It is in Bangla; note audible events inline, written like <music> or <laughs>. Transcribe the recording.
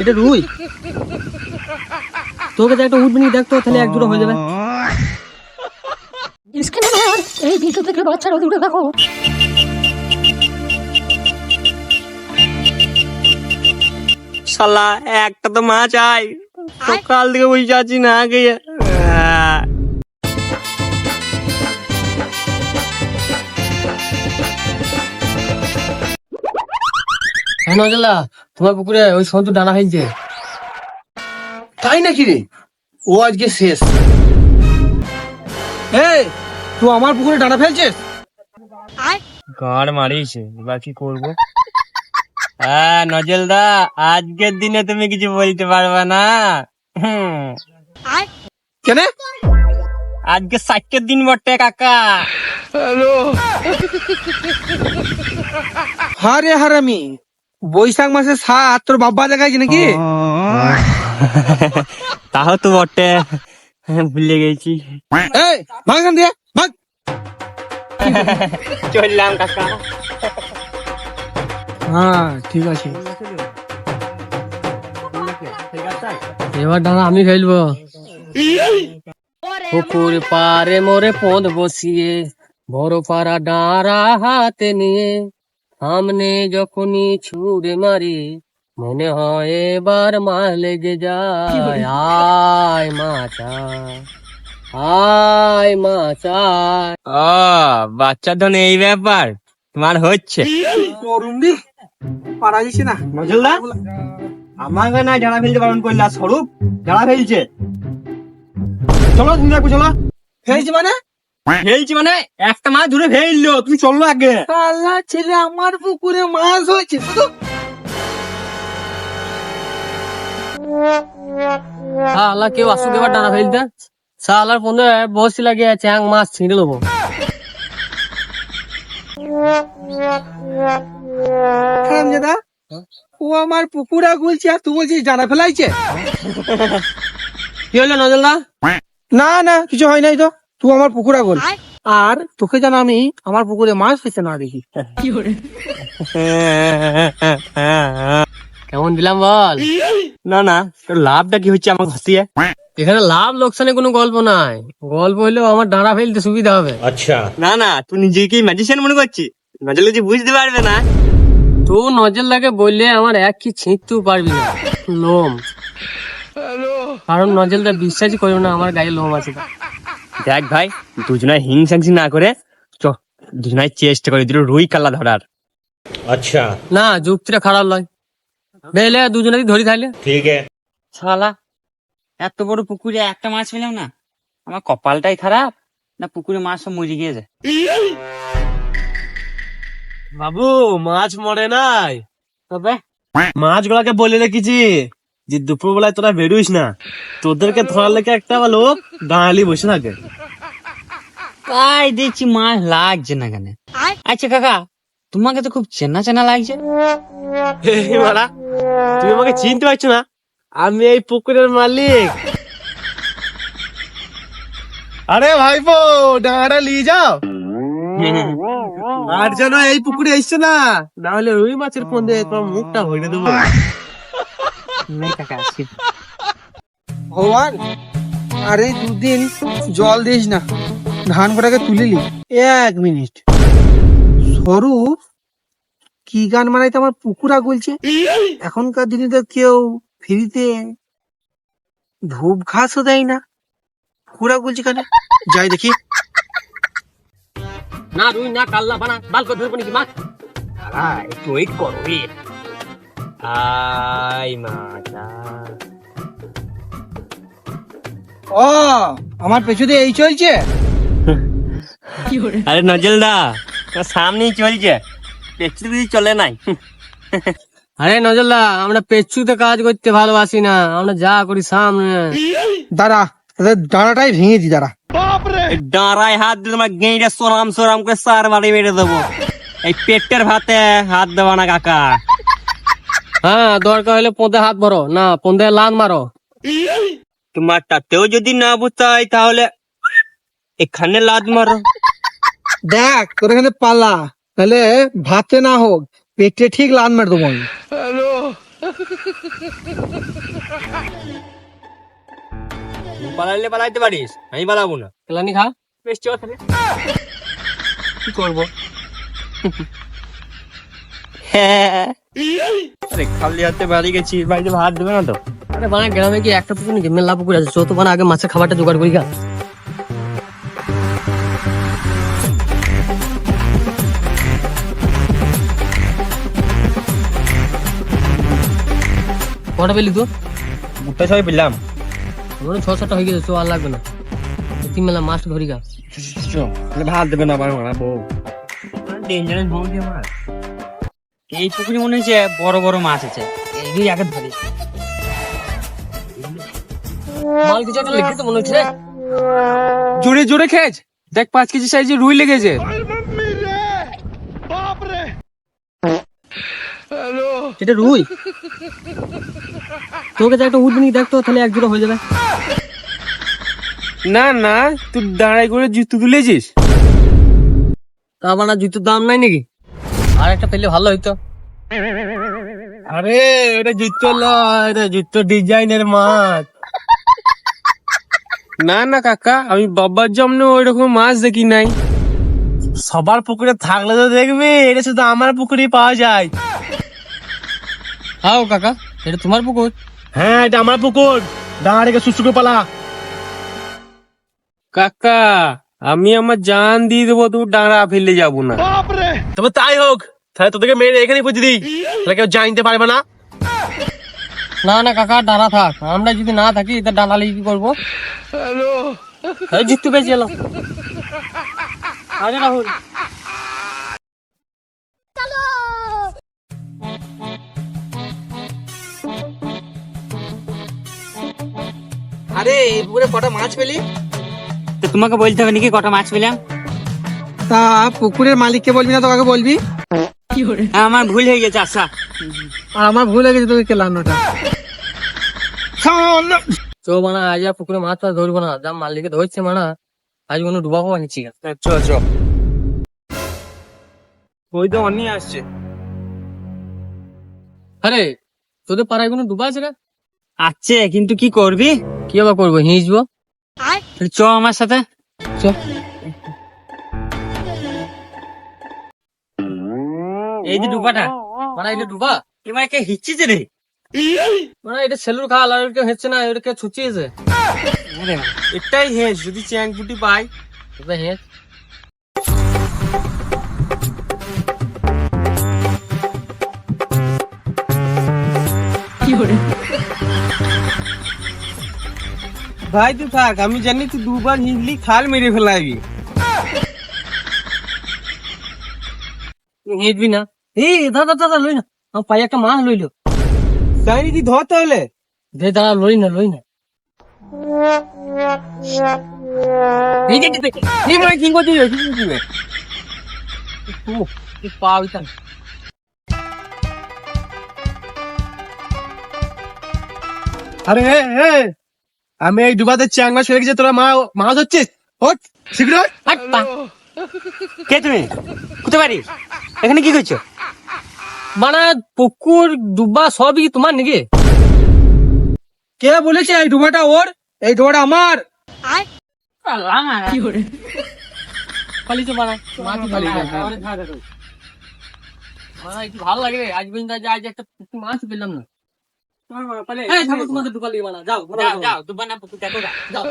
এটা রুই। তোকে তো একটা উঠবি নি দেখতো তাহলে এক দুটো হয়ে যাবে। এই ভিডিও থেকে বাচ্চারা দূরে থাকো। শালা একটা তো মাছ আয় সকাল থেকে বসে আছি না গিয়ে হ্যাঁ নজলা তোমার পুকুরে ওই সন্তু ডানা ফেলছে তাই নাকি রে? ও আজকে শেষ। এই তুই আমার পুকুরে ডানা ফেলছিস? গাড় মারিয়েছে এবার কি করব? হ্যাঁ নজলদা আজকের দিনে তুমি কিছু বলতে পারবে না। হুম, কেন? আজকে সাইকের দিন বটে কাকা। হারে হারামি। বৈশাখ মাসে সাত তোর বাবা দেখাইছে নাকি? <laughs> তাও তো বটে। ভুলে গেছি। এই ভাগ দিয়ে ভাগ। চললাম কাকা। হ্যাঁ ঠিক আছে। এবার ডানা আমি ফেলব পুকুর পারে মোরে পদ বসিয়ে বড় পাড়া ডাঁড়া হাতে নিয়ে। সামনে যখনই ছুড়ে মারি মনে হয় এবার মা লেগে যায়। আয় মাছ আয়, আয় মাছ আয়। ও বাচ্চা ধনে এই ব্যাপার তোমার হচ্ছে। করুন দি পারা যাচ্ছে না? নজলদা আমাকে না ঝাড়া ফেলতে বারণ করলে স্বরূপ ঝাড়া ফেলছে। চলো তুমি দেখো চলো। ফেলছি মানে? ফেলছি মানে একটা মাছ ধরে ফেলল তুমি চলো আগে। আল্লাহ ছেলে আমার পুকুরে মাছ হয়েছে শুধু। শালা কেউ আসুক এবার ডানা ফেলতে। শালার ফোনে বসি লাগে চ্যাং মাছ ছিঁড়ে দেবো। দাদা ও আমার পুকুরা গুলছে আর তুই বলছিস ডানা ফেলাইছে। কি হলো নজলদা না না কিছু হয় নাই তো। তুই আমার পুকুরা গোল। আর তোকে যেন আমি আমার পুকুরে মাছ ফেসে না দেখি। কেমন দিলাম বল? না না তোর লাভটা কি হচ্ছে আমার হাসিয়ে এখানে লাভ লোকসানের কোনো গল্প নাই। গল্প হইলেও আমার ডাঁড়া ফেলতে সুবিধা হবে। আচ্ছা। না না তুই নিজেকে ম্যাজিশিয়ান মনে করছিস? নজলে যে বুঝতে পারবে না। তো নজর লাগে বললে আমার এক কি ছিঁড়তেও পারবি না। লোম। কারণ নজলটা বিশ্বাসই করবে না আমার গায়ে লোম আছে। দেখ ভাই দুজনায় হিংসাংসি না করে চ দুজনায় চেষ্টা করে দুটো রুই কাল্লা ধরার। আচ্ছা। না যুক্তিটা খারাপ নয়। বেলে দুজনেই ধরি খাইলে শালা এত বড় পুকুরে একটা মাছ পেলাম না। আমার কপালটাই খারাপ না পুকুরে মাছ সব মরে গিয়েছে। বাবু মাছ মরে নাই। তবে? মাছগুলাকে বলে রেখেছি। যে দুপুর বেলায় তোরা বেরোইস না তোদেরকে ধরার লেগে একটা বা লোক দাঁড়ালি বসে থাকে। তাই দেখছি মাছ লাগছে না কেন আচ্ছা কাকা তোমাকে তো খুব চেনা চেনা লাগছে। মারা তুমি আমাকে চিনতে পারছ না? আমি এই পুকুরের মালিক। আরে ভাইপো ডাঙাটা নিয়ে যাও। <laughs> আর যেন এই পুকুরে এসছে না না হলে রুই মাছের ফোন দিয়ে তোমার মুখটা হইলে দেবো। কাকা ভগবান আরে দুদিন জল দিস না ধান কটাকে তুলিলি এক মিনিট। স্বরূপ কি গান মারাইতে আমার পুকুরা গুলছে এখনকার দিনে তো কেউ ফ্রিতে ধূপ ঘাসও দেয় না। পুকুরা গুলছে কেন? যাই দেখি। না রুই না কাল্লা বানা বাল করে ধরবো নাকি মাছ একটু ওয়েট করো ওয়েট। আই মাছ ও আমার পেছনে এই চলছে? আরে নজলদা সামনেই চলছে। পেছনে যদি চলে নাই। আরে নজরদা আমরা পেচ্ছুতে কাজ করতে ভালোবাসি না আমরা যা করি সামনে। দাঁড়া তাদের দাঁড়াটাই ভেঙে দি দাঁড়া। ডাঁড়ায় হাত দিয়ে তোমার গেঁড়ে সরাম সরাম করে সার বাড়ি মেরে দেবো। এই পেটের ভাতে হাত দেওয়া না কাকা। হ্যাঁ দরকার হলে পোঁদে হাত ভরো না পোঁদে লান মারো। তোমার তাতেও যদি না বুঝতে হয় তাহলে এখানে লাদ মারো। দেখ তোর এখানে পালা। তাহলে ভাতে না হোক পেটে ঠিক লান মেরে দেবো তুই পালাইলে পালাইতে পারিস আমি পালাবো না। কেলানি খা। বেশ চ তাহলে কি করব? হ্যাঁ। আরে খালি হাতে বাড়ি গেছি বাড়িতে ভাত দেবে না তো আরে বানা গ্রামে কি একটা পুকুর নাকি মেলা পুকুর আছে চৌতো বানা আগে মাছের খাবারটা জোগাড় করি গা কটা পেলি তো গোটা সবাই পেলাম ছ সাতটা হয়ে গেছে চো আর লাগবে না মেলা মাছ ধরি গা ভাত দেবে না আমার ডেঞ্জারাস বউ দিয়ে আমার এই পুকুরে মনে হচ্ছে বড় বড় মাছ আছে। এইগুলি আগে ধরি। মাল কিছু একটা তো মনে হচ্ছে জোরে জোরে খেয়েছ দেখ পাঁচ কেজি সাইজে রুই লেগেছে। সেটা রুই। তোকে তো একটা উঠবি দেখ তো, তাহলে এক জোড়া হয়ে যাবে। না না তুই দাঁড়াই করে জুতো তুলেছিস। তা বানা জুতোর দাম নাই নাকি? আর একটা পেলে ভালো হইতো। আরে এটা জুতো লয় এটা জুতো ডিজাইনের মাছ। <laughs> না না কাকা আমি বাবার জন্য ওই রকম মাছ দেখি নাই। সবার পুকুরে থাকলে তো দেখবি এটা শুধু আমার পুকুরে পাওয়া যায়। হাও কাকা এটা তোমার পুকুর? হ্যাঁ এটা আমার পুকুর। দাঁড়া রেখে সুসুকে পালা। কাকা আমি আমার জান দিয়ে দেবো তুই ডাঁড়া ফেলে যাব না। তবে তাই হোক তাহলে তোদেরকে মেরে এখানে পুঁতে দিই। তাহলে কেউ জানতে পারবে না। না না কাকা ডানা থাক। আমরা যদি না থাকি তা ডানা লিখে কি করব? হ্যালো। জিততে পেয়েছি এলো। আরে রাহুল। আরে এই পুকুরে কটা মাছ পেলি? তো তোমাকে বলতে হবে নাকি কটা মাছ পেলাম? তা পুকুরের মালিককে বলবি না তোকে বলবি? আমার ভুল হয়ে গেছে আচ্ছা। আর আমার ভুল হয়ে গেছে তোকে কেলানোটা চো মানা আজ আর পুকুরে মাছ ধরবো না। যা মালিকে ধরছে মানা আজ কোনো ডুবাবো আনিছি চ চ। ওই তো আসছে। আরে তোদের পাড়ায় কোনো ডুবা আছে রে? আছে কিন্তু কি করবি? কি আবার করব হিঁচবো? চ আমার সাথে। চ। এই যে ডুবাটা মানে এটা ডুবা এবার কে হিচ্ছিছে রে? মানে এটা সেলুর খাল, আর এটা হচ্ছে না এটা ছুচিয়েছে। এটাই হেস যদি চ্যাং পুটি পাই এটা হেঁচ। ভাই, তুই থাক, আমি জানি তুই দুবার হিঁচলি খাল মেরে ফেলাবি হেঁচবি না। এই দাদা দাদা লই না আমার পায়ে একটা মাছ লইলো তাই ধর তাহলে দে দাদা লই না লই না মানে আরে আমি এই ডুবাতে চ্যাং মাছ ফেলে গেছি তোরা মা মাছ হচ্ছিস শীঘ্র কে তুমি কোথায় পারিস এখানে কি করছ মানে পুকুর ডুবা সবই তোমার নাকি? কে বলেছে এই ডুবাটা ওর? এই ডুবাটা আমার। ভালো লাগে রে। আজ পর্যন্ত আজ আজ একটা মাছ পেলাম না। যাও। যাও দুবার না পুকুর দেখো যাও